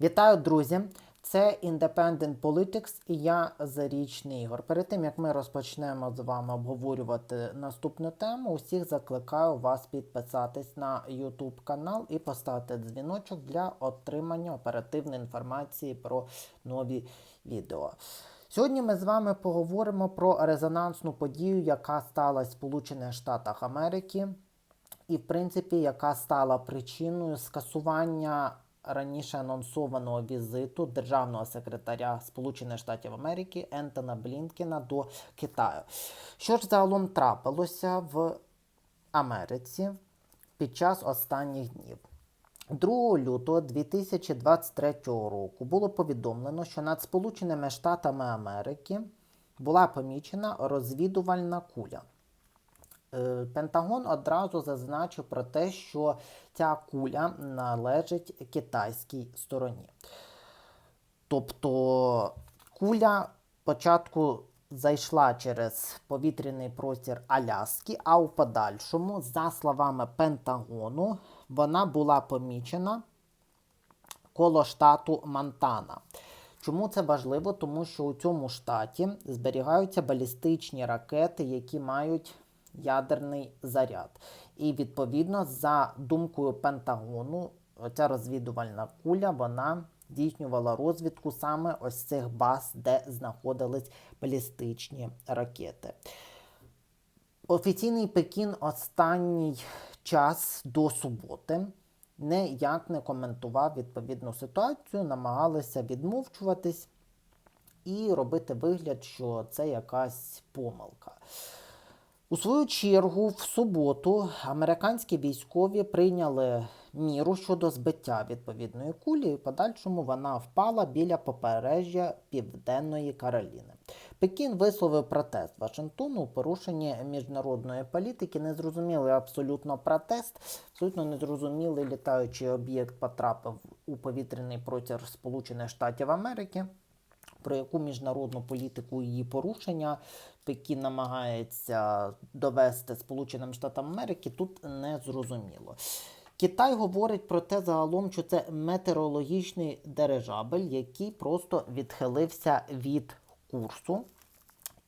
Вітаю, друзі! Це Independent Politics і я Зарічний Ігор. Перед тим як ми розпочнемо з вами обговорювати наступну тему, усіх закликаю вас підписатись на YouTube канал і поставити дзвіночок для отримання оперативної інформації про нові відео. Сьогодні ми з вами поговоримо про резонансну подію, яка сталася в Сполучених Штатах Америки, і, в принципі, яка стала причиною скасування раніше анонсованого візиту державного секретаря Сполучених Штатів Америки Ентона Блінкена до Китаю. Що ж загалом трапилося в Америці під час останніх днів? 2 лютого 2023 року було повідомлено, що над Сполученими Штатами Америки була помічена розвідувальна куля. Е, Пентагон одразу зазначив про те, що ця куля належить китайській стороні. Тобто куля спочатку зайшла через повітряний простір Аляски, а у подальшому, за словами Пентагону, вона була помічена коло штату Монтана. Чому це важливо? Тому що у цьому штаті зберігаються балістичні ракети, які мають ядерний заряд. І відповідно, за думкою Пентагону, ця розвідувальна куля вона здійснювала розвідку саме ось цих баз, де знаходились балістичні ракети. Офіційний Пекін останній час до суботи ніяк не коментував відповідну ситуацію, намагалися відмовчуватись і робити вигляд, що це якась помилка. У свою чергу, в суботу американські військові прийняли міру щодо збиття відповідної кулі, і подальшому вона впала біля побережжя Південної Кароліни. Пекін висловив протест Вашингтону у порушенні міжнародної політики. Незрозумілий абсолютно протест, абсолютно незрозумілий літаючий об'єкт потрапив у повітряний простір Сполучених Штатів Америки. Про яку міжнародну політику її порушення Пекін намагається довести Сполученим Штатам Америки, тут не зрозуміло. Китай говорить про те загалом, що це метеорологічний дирижабель, який просто відхилився від курсу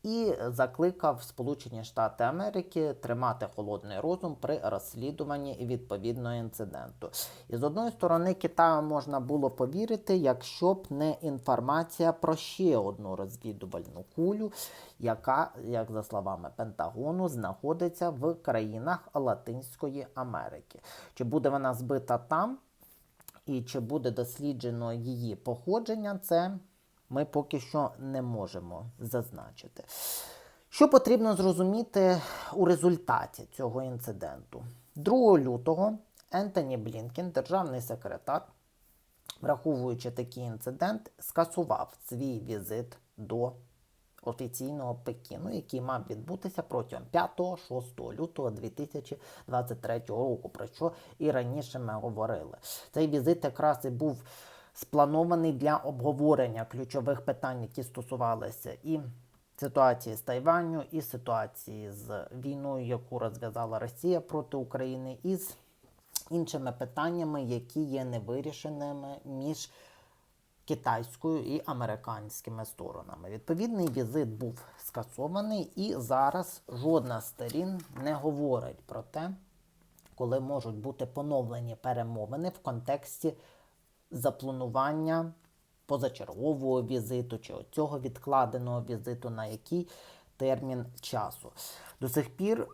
і закликав Сполучені Штати Америки тримати холодний розум при розслідуванні відповідного інциденту. І з одної сторони, Китаю можна було повірити, якщо б не інформація про ще одну розвідувальну кулю, яка, як за словами Пентагону, знаходиться в країнах Латинської Америки. Чи буде вона збита там? І чи буде досліджено її походження, це ми поки що не можемо зазначити. Що потрібно зрозуміти у результаті цього інциденту? 2 лютого Ентоні Блінкен, державний секретар, враховуючи такий інцидент, скасував свій візит до офіційного Пекіну, який мав відбутися протягом 5-6 лютого 2023 року, про що і раніше ми говорили. Цей візит якраз і був спланований для обговорення ключових питань, які стосувалися і ситуації з Тайваню, і ситуації з війною, яку розв'язала Росія проти України, і з іншими питаннями, які є невирішеними між китайською і американськими сторонами. Відповідний візит був скасований, і зараз жодна з сторін не говорить про те, коли можуть бути поновлені перемовини в контексті запланування позачергового візиту чи цього відкладеного візиту на який термін часу. До сих пір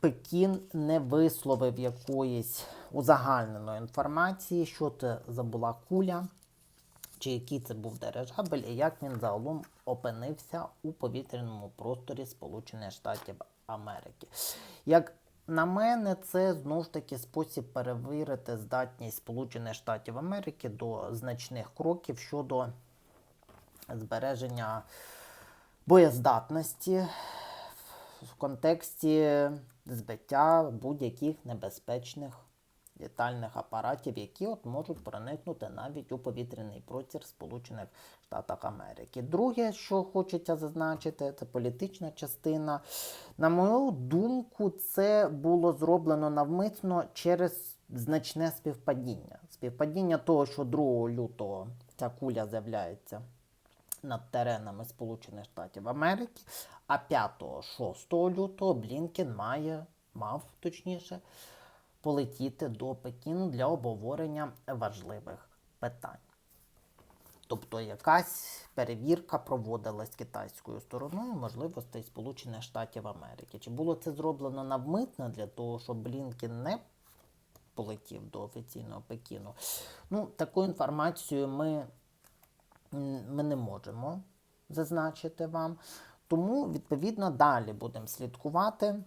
Пекін не висловив якоїсь узагальненої інформації, що це за була куля, чи який це був дирижабель, і як він загалом опинився у повітряному просторі Сполучених Штатів Америки. Як на мене, це знову ж таки спосіб перевірити здатність Сполучених Штатів Америки до значних кроків щодо збереження боєздатності в контексті збиття будь-яких небезпечних літальних апаратів, які от можуть проникнути навіть у повітряний простір Сполучених Штатів Америки. Друге, що хочеться зазначити, це політична частина. На мою думку, це було зроблено навмисно через значне співпадіння. Співпадіння того, що 2 лютого ця куля з'являється над теренами Сполучених Штатів Америки, а 5-6 лютого Блінкен має, мав точніше, полетіти до Пекіну для обговорення важливих питань. Тобто якась перевірка проводилась китайською стороною можливостей Сполучених Штатів Америки. Чи було це зроблено навмисно для того, щоб Блінкен не полетів до офіційного Пекіну? Ну, таку інформацію ми, ми не можемо зазначити вам. Тому, відповідно, далі будемо слідкувати,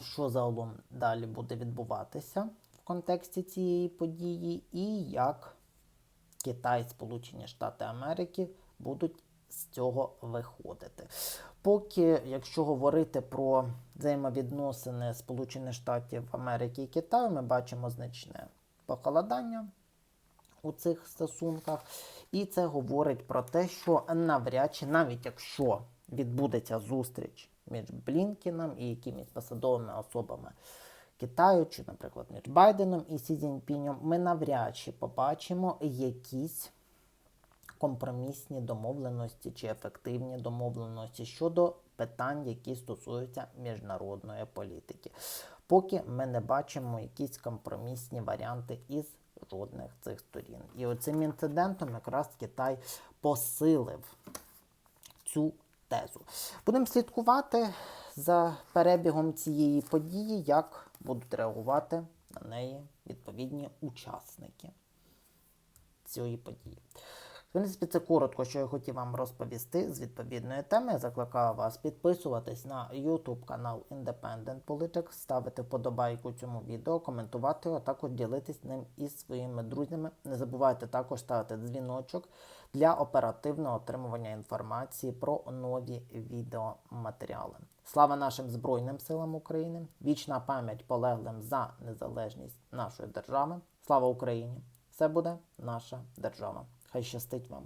що загалом далі буде відбуватися в контексті цієї події, і як Китай, Сполучені Штати Америки будуть з цього виходити. Поки, якщо говорити про взаємовідносини Сполучених Штатів Америки і Китаю, ми бачимо значне похолодання у цих стосунках. І це говорить про те, що навряд чи, навіть якщо відбудеться зустріч між Блінкеном і якимись посадовими особами Китаю, чи, наприклад, між Байденом і Сі Цзіньпінем, ми навряд чи побачимо якісь компромісні домовленості чи ефективні домовленості щодо питань, які стосуються міжнародної політики. Поки ми не бачимо якісь компромісні варіанти із жодних цих сторін. І оцим інцидентом якраз Китай посилив цю тезу. Будемо слідкувати за перебігом цієї події, як будуть реагувати на неї відповідні учасники цієї події. В принципі, це коротко, що я хотів вам розповісти з відповідної теми. Я закликаю вас підписуватись на YouTube канал Independent Politics, ставити вподобайку цьому відео, коментувати, а також ділитись ним із своїми друзями. Не забувайте також ставити дзвіночок для оперативного отримування інформації про нові відеоматеріали. Слава нашим Збройним силам України! Вічна пам'ять полеглим за незалежність нашої держави. Слава Україні! Це буде наша держава. Хай щастить вам.